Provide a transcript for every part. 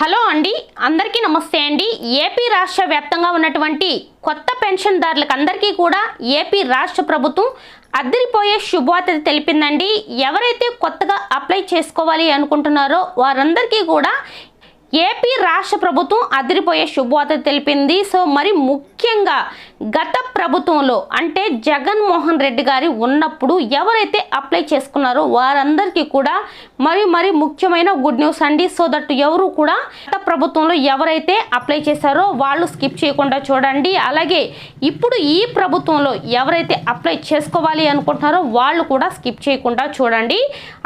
Hello అండి అందరికీ నమస్తే అండి. ఏపీ రాష్ట్ర వ్యాప్తంగా ఉన్నటువంటి కొత్త పెన్షన్దారులకు అందరికీ కూడా ఏపీ రాష్ట్ర ప్రభుత్వం అద్దరిపోయే శుభవార్త తెలిపిందండి. ఎవరైతే కొత్తగా అప్లై చేసుకోవాలి అనుకుంటున్నారో వారందరికీ కూడా ఏపీ రాష్ట్ర ప్రభుత్వం అదిరిపోయే శుభవార్త తెలిపింది. సో మరి ముఖ్యంగా గత ప్రభుత్వంలో అంటే జగన్మోహన్ రెడ్డి గారి ఉన్నప్పుడు ఎవరైతే అప్లై చేసుకున్నారో వారందరికీ కూడా మరి మరి ముఖ్యమైన గుడ్ న్యూస్ అండి. సో దట్ ఎవరు కూడా గత ప్రభుత్వంలో ఎవరైతే అప్లై చేశారో వాళ్ళు స్కిప్ చేయకుండా చూడండి. అలాగే ఇప్పుడు ఈ ప్రభుత్వంలో ఎవరైతే అప్లై చేసుకోవాలి అనుకుంటున్నారో వాళ్ళు కూడా స్కిప్ చేయకుండా చూడండి.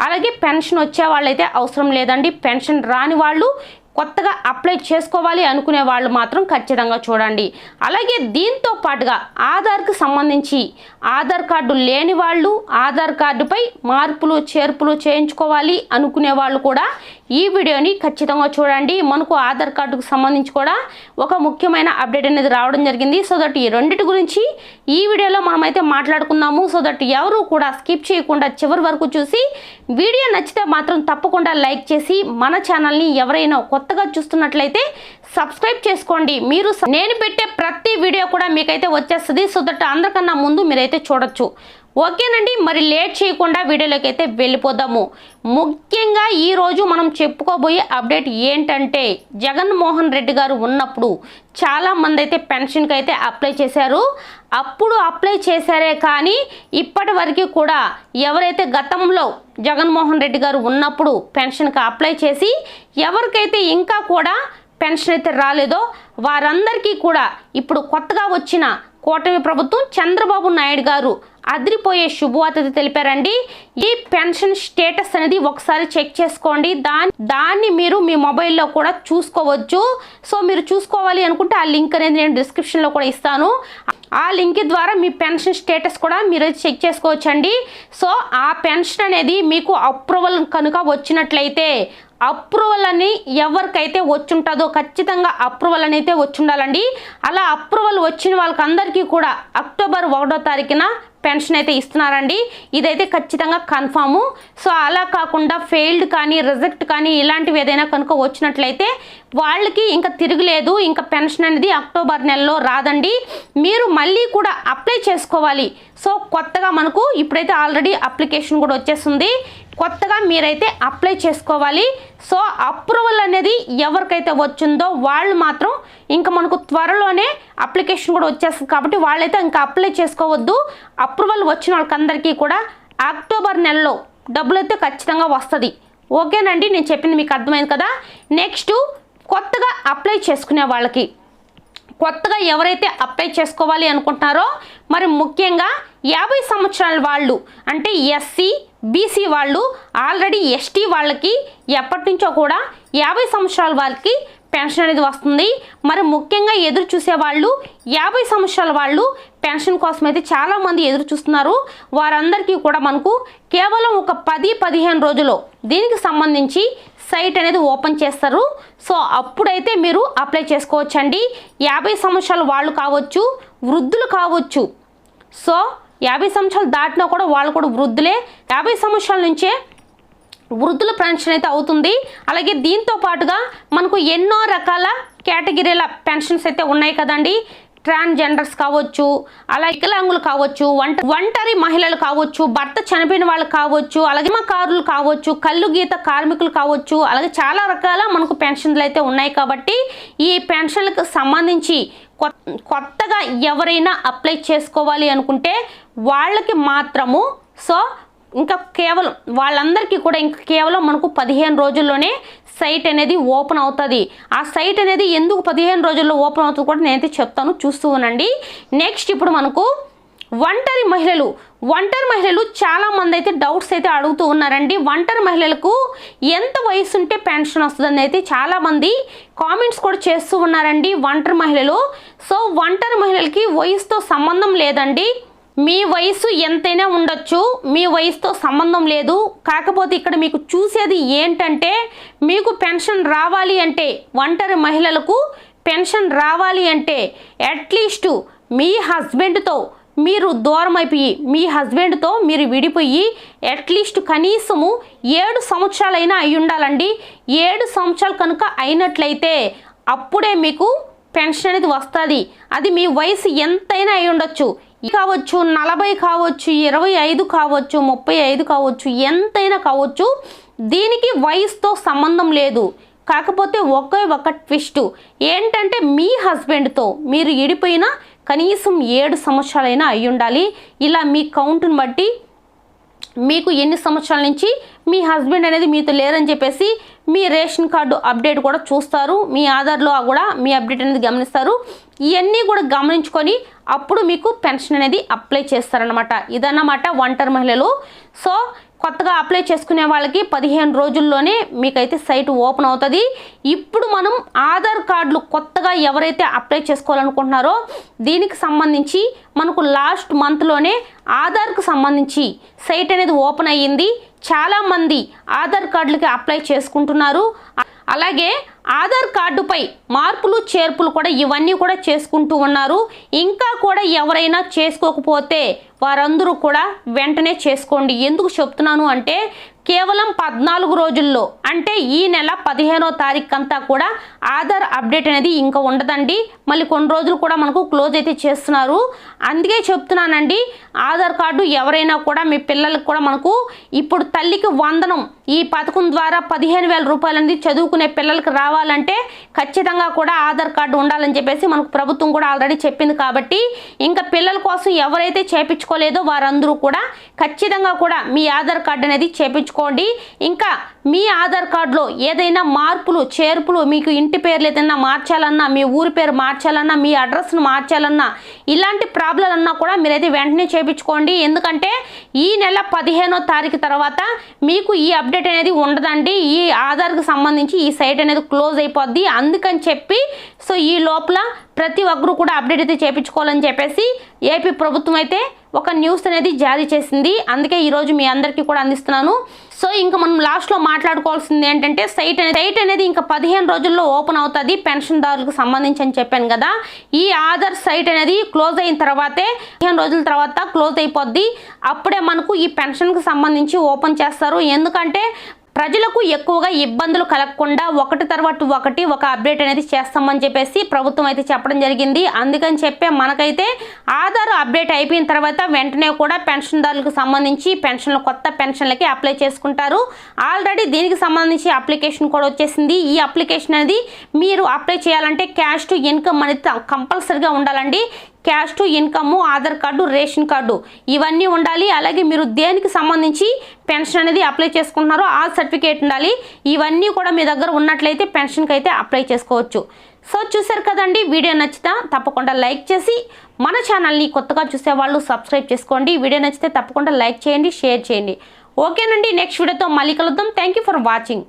అలాగే పెన్షన్ వచ్చే వాళ్ళైతే అవసరం లేదండి. పెన్షన్ రాని వాళ్ళు కొత్తగా అప్లై చేసుకోవాలి అనుకునే వాళ్ళు మాత్రం ఖచ్చితంగా చూడండి. అలాగే దీంతో పాటుగా ఆధార్కి సంబంధించి ఆధార్ కార్డు లేని వాళ్ళు ఆధార్ కార్డుపై మార్పులు చేర్పులు చేయించుకోవాలి అనుకునే వాళ్ళు కూడా ఈ వీడియోని ఖచ్చితంగా చూడండి. మనకు ఆధార్ కార్డుకు సంబంధించి కూడా ఒక ముఖ్యమైన అప్డేట్ అనేది రావడం జరిగింది. సో దట్ ఈ రెండింటి గురించి ఈ వీడియోలో మనమైతే మాట్లాడుకుందాము. సో దట్ ఎవరు కూడా స్కిప్ చేయకుండా చివరి వరకు చూసి వీడియో నచ్చితే మాత్రం తప్పకుండా లైక్ చేసి మన ఛానల్ని ఎవరైనా కొత్త కొత్తగా చూస్తున్నట్లయితే సబ్స్క్రైబ్ చేసుకోండి. మీరు నేను పెట్టే ప్రతి వీడియో కూడా మీకైతే వచ్చేస్తుంది. సో దట్ అందరికన్నా ముందు మీరైతే చూడొచ్చు. ఓకేనండి మరి లేట్ చేయకుండా వీడియోలోకి అయితే వెళ్ళిపోదాము. ముఖ్యంగా ఈరోజు మనం చెప్పుకోబోయే అప్డేట్ ఏంటంటే జగన్మోహన్ రెడ్డి గారు ఉన్నప్పుడు చాలామంది అయితే పెన్షన్కి అయితే అప్లై చేశారు. అప్పుడు అప్లై చేశారే కానీ ఇప్పటి వరకు కూడా ఎవరైతే గతంలో జగన్మోహన్ రెడ్డి గారు ఉన్నప్పుడు పెన్షన్కి అప్లై చేసి ఎవరికైతే ఇంకా కూడా పెన్షన్ అయితే రాలేదో వారందరికీ కూడా ఇప్పుడు కొత్తగా వచ్చిన కూటమి ప్రభుత్వం చంద్రబాబు నాయుడు గారు అదిరిపోయే శుభవార్త తెలిపారండి. ఈ పెన్షన్ స్టేటస్ అనేది ఒకసారి చెక్ చేసుకోండి. దాని దాన్ని మీరు మీ మొబైల్లో కూడా చూసుకోవచ్చు. సో మీరు చూసుకోవాలి అనుకుంటే ఆ లింక్ అనేది నేను డిస్క్రిప్షన్లో కూడా ఇస్తాను. ఆ లింక్ ద్వారా మీ పెన్షన్ స్టేటస్ కూడా మీరు చెక్ చేసుకోవచ్చండి. సో ఆ పెన్షన్ అనేది మీకు అప్రూవల్ కనుక వచ్చినట్లయితే అప్రూవల్ అని ఎవరికైతే వచ్చుంటుందో ఖచ్చితంగా అప్రూవల్ అని అయితే వచ్చుండాలండి. అలా అప్రూవల్ వచ్చిన వాళ్ళకందరికీ కూడా అక్టోబర్ ఒకటో తారీఖున పెన్షన్ అయితే ఇస్తున్నారండి. ఇదైతే ఖచ్చితంగా కన్ఫాము. సో అలా కాకుండా ఫెయిల్డ్ కానీ రిజెక్ట్ కానీ ఇలాంటివి ఏదైనా కనుక వచ్చినట్లయితే వాళ్ళకి ఇంకా తిరగలేదు. ఇంకా పెన్షన్ అనేది అక్టోబర్ నెలలో రాదండి. మీరు మళ్ళీ కూడా అప్లై చేసుకోవాలి. సో కొత్తగా మనకు ఇప్పుడైతే ఆల్రెడీ అప్లికేషన్ కూడా వచ్చేస్తుంది. కొత్తగా మీరైతే అప్లై చేసుకోవాలి. సో అప్రూవల్ అనేది ఎవరికైతే వచ్చిందో వాళ్ళు మాత్రం ఇంకా మనకు త్వరలోనే అప్లికేషన్ కూడా వచ్చేస్తుంది కాబట్టి వాళ్ళైతే ఇంకా అప్లై చేసుకోవద్దు. అప్రూవల్ వచ్చిన వాళ్ళకందరికీ కూడా అక్టోబర్ నెలలో డబ్బులు అయితే ఖచ్చితంగా వస్తుంది. ఓకేనండి? నేను చెప్పింది మీకు అర్థమైంది కదా? నెక్స్ట్ కొత్తగా అప్లై చేసుకునే వాళ్ళకి. కొత్తగా ఎవరైతే అప్లై చేసుకోవాలి అనుకుంటున్నారో మరి ముఖ్యంగా యాభై సంవత్సరాల వాళ్ళు అంటే ఎస్సీ బీసీ వాళ్ళు ఆల్రెడీ ఎస్టీ వాళ్ళకి ఎప్పటి నుంచో కూడా యాభై సంవత్సరాల వాళ్ళకి పెన్షన్ అనేది వస్తుంది. మరి ముఖ్యంగా ఎదురు చూసే వాళ్ళు యాభై సంవత్సరాల వాళ్ళు పెన్షన్ కోసం అయితే చాలామంది ఎదురు చూస్తున్నారు. వారందరికీ కూడా మనకు కేవలం ఒక పది పదిహేను రోజుల్లో దీనికి సంబంధించి సైట్ అనేది ఓపెన్ చేస్తారు. సో అప్పుడైతే మీరు అప్లై చేసుకోవచ్చండి. యాభై సంవత్సరాలు వాళ్ళు కావచ్చు వృద్ధులు కావచ్చు. సో యాభై సంవత్సరాలు దాటినా కూడా వాళ్ళు కూడా వృద్ధులే. యాభై సంవత్సరాల నుంచే వృద్ధుల పెన్షన్ అయితే అవుతుంది. అలాగే దీంతో పాటుగా మనకు ఎన్నో రకాల కేటగిరీల పెన్షన్స్ అయితే ఉన్నాయి కదండి. ట్రాన్స్జెండర్స్ కావచ్చు అలా వికలాంగులు కావచ్చు వంట ఒంటరి మహిళలు కావచ్చు భర్త చనిపోయిన వాళ్ళు కావచ్చు అలాగే కారులు కావచ్చు కళ్ళు గీత కార్మికులు కావచ్చు అలాగే చాలా రకాల మనకు పెన్షన్లు అయితే ఉన్నాయి కాబట్టి ఈ పెన్షన్లకు సంబంధించి కొత్తగా ఎవరైనా అప్లై చేసుకోవాలి అనుకుంటే వాళ్ళకి మాత్రము సో ఇంకా కేవలం వాళ్ళందరికీ కూడా ఇంకా కేవలం మనకు పదిహేను రోజుల్లోనే సైట్ అనేది ఓపెన్ అవుతుంది. ఆ సైట్ అనేది ఎందుకు పదిహేను రోజుల్లో ఓపెన్ అవుతుంది కూడా నేనైతే చెప్తాను చూస్తూ ఉండండి. నెక్స్ట్ ఇప్పుడు మనకు ఒంటరి మహిళలు ఒంటరి మహిళలు చాలామంది అయితే డౌట్స్ అయితే అడుగుతూ ఉన్నారండి. ఒంటరి మహిళలకు ఎంత వయసు ఉంటే పెన్షన్ వస్తుందని అయితే చాలామంది కామెంట్స్ కూడా చేస్తూ ఉన్నారండి ఒంటరి మహిళలు. సో ఒంటరి మహిళలకి వయసుతో సంబంధం లేదండి. మీ వయసు ఎంతైనా ఉండొచ్చు మీ వయసుతో సంబంధం లేదు. కాకపోతే ఇక్కడ మీకు చూసేది ఏంటంటే మీకు పెన్షన్ రావాలి అంటే ఒంటరి మహిళలకు పెన్షన్ రావాలి అంటే అట్లీస్టు మీ హస్బెండ్తో మీరు దూరం అయిపోయి మీ హస్బెండ్తో మీరు విడిపోయి అట్లీస్ట్ కనీసము ఏడు సంవత్సరాలైనా అయి ఉండాలండి. ఏడు సంవత్సరాలు కనుక అయినట్లయితే అప్పుడే మీకు పెన్షన్ అనేది వస్తుంది. అది మీ వయసు ఎంతైనా అయి ఉండొచ్చు. కావచ్చు నలభై కావచ్చు ఇరవై ఐదు కావచ్చు ముప్పై ఐదు కావచ్చు ఎంతైనా కావచ్చు దీనికి వయసుతో సంబంధం లేదు. కాకపోతే ఒకే ఒక ట్విస్ట్. ఏంటంటే మీ హస్బెండ్తో మీరు ఇడిపోయిన కనీసం ఏడు సంవత్సరాలైనా అయి ఉండాలి ఇలా మీ కౌంట్ని బట్టి మీకు ఎన్ని సంవత్సరాల నుంచి మీ హస్బెండ్ అనేది మీతో లేరని చెప్పేసి మీ రేషన్ కార్డు అప్డేట్ కూడా చూస్తారు. మీ ఆధార్లో కూడా మీ అప్డేట్ అనేది గమనిస్తారు. ఇవన్నీ కూడా గమనించుకొని అప్పుడు మీకు పెన్షన్ అనేది అప్లై చేస్తారనమాట ఇదన్నమాట ఒంటరి మహిళలు. సో కొత్తగా అప్లై చేసుకునే వాళ్ళకి పదిహేను రోజుల్లోనే మీకైతే సైట్ ఓపెన్ అవుతుంది. ఇప్పుడు మనం ఆధార్ కార్డులు కొత్తగా ఎవరైతే అప్లై చేసుకోవాలనుకుంటున్నారో దీనికి సంబంధించి మనకు లాస్ట్ మంత్లోనే ఆధార్కు సంబంధించి సైట్ అనేది ఓపెన్ అయ్యింది. చాలామంది ఆధార్ కార్డులకి అప్లై చేసుకుంటున్నారు. అలాగే ఆధార్ కార్డుపై మార్పులు చేర్పులు కూడా ఇవన్నీ కూడా చేసుకుంటూ ఉన్నారు. ఇంకా కూడా ఎవరైనా చేసుకోకపోతే వారందరూ కూడా వెంటనే చేసుకోండి. ఎందుకు చెప్తున్నాను అంటే కేవలం పద్నాలుగు రోజుల్లో అంటే ఈ నెల పదిహేనో తారీఖు అంతా కూడా ఆధార్ అప్డేట్ అనేది ఇంకా ఉండదండి. మళ్ళీ కొన్ని రోజులు కూడా మనకు క్లోజ్ అయితే చేస్తున్నారు. అందుకే చెప్తున్నానండి ఆధార్ కార్డు ఎవరైనా కూడా మీ పిల్లలకు కూడా మనకు ఇప్పుడు తల్లికి వందనం ఈ పథకం ద్వారా పదిహేను వేల రూపాయలు అనేది చదువుకునే పిల్లలకి రావాలంటే ఖచ్చితంగా కూడా ఆధార్ కార్డు ఉండాలని చెప్పేసి మనకు ప్రభుత్వం కూడా ఆల్రెడీ చెప్పింది కాబట్టి ఇంకా పిల్లల కోసం ఎవరైతే చేపించుకోలేదో వారందరూ కూడా ఖచ్చితంగా కూడా మీ ఆధార్ కార్డు అనేది చేపించుకో చేపించుకోండి ఇంకా మీ ఆధార్ కార్డులో ఏదైనా మార్పులు చేర్పులు మీకు ఇంటి పేర్లు ఏదైనా మార్చాలన్నా మీ ఊరి పేరు మార్చాలన్నా మీ అడ్రస్ను మార్చాలన్నా ఇలాంటి ప్రాబ్లం అన్నా కూడా మీరైతే వెంటనే చేయించుకోండి ఎందుకంటే ఈ నెల పదిహేనో తారీఖు తర్వాత మీకు ఈ అప్డేట్ అనేది ఉండదండి. ఈ ఆధార్కి సంబంధించి ఈ సైట్ అనేది క్లోజ్ అయిపోద్ది. అందుకని చెప్పి సో ఈ లోపల ప్రతి ఒక్కరు కూడా అప్డేట్ అయితే చేయించుకోవాలని చెప్పేసి ఏపీ ప్రభుత్వం అయితే ఒక న్యూస్ అనేది జారీ చేసింది. అందుకే ఈరోజు మీ అందరికీ కూడా అందిస్తున్నాను. సో ఇంకా మనం లాస్ట్లో మాట్లాడుకోవాల్సింది ఏంటంటే సైట్ అనేది సైట్ అనేది ఇంకా పదిహేను రోజుల్లో ఓపెన్ అవుతుంది పెన్షన్దారులకు సంబంధించి అని చెప్పాను కదా. ఈ ఆధార్ సైట్ అనేది క్లోజ్ అయిన తర్వాతే పదిహేను రోజుల తర్వాత క్లోజ్ అయిపోద్ది. అప్పుడే మనకు ఈ పెన్షన్కి సంబంధించి ఓపెన్ చేస్తారు. ఎందుకంటే ప్రజలకు ఎక్కువగా ఇబ్బందులు కలగకుండా ఒకటి తర్వాత ఒకటి ఒక అప్డేట్ అనేది చేస్తామని చెప్పేసి ప్రభుత్వం అయితే చెప్పడం జరిగింది. అందుకని చెప్పే మనకైతే ఆధార్ అప్డేట్ అయిపోయిన తర్వాత వెంటనే కూడా పెన్షన్దారులకు సంబంధించి పెన్షన్లు కొత్త పెన్షన్లకి అప్లై చేసుకుంటారు. ఆల్రెడీ దీనికి సంబంధించి అప్లికేషన్ కూడా వచ్చేసింది. ఈ అప్లికేషన్ అనేది మీరు అప్లై చేయాలంటే క్యాష్ టు ఇన్కమ్ అనేది కంపల్సరిగా ఉండాలండి. Cash to income Aadhaar card ration card ఇవన్నీ ఉండాలి. అలాగే మీరు దేనికి సంబంధించి పెన్షన్ అనేది అప్లై చేసుకుంటున్నారో ఆ సర్టిఫికేట్ ఉండాలి. ఇవన్నీ కూడా మీ దగ్గర ఉన్నట్లయితే పెన్షన్కి అయితే అప్లై చేసుకోవచ్చు. సో చూసారు కదండి వీడియో నచ్చితే తప్పకుండా లైక్ చేసి మన ఛానల్ని కొత్తగా చూసే వాళ్ళు సబ్స్క్రైబ్ చేసుకోండి. వీడియో నచ్చితే తప్పకుండా లైక్ చేయండి షేర్ చేయండి. ఓకేనండి నెక్స్ట్ వీడియోతో మళ్ళీ కలుద్దాం. Thank you for watching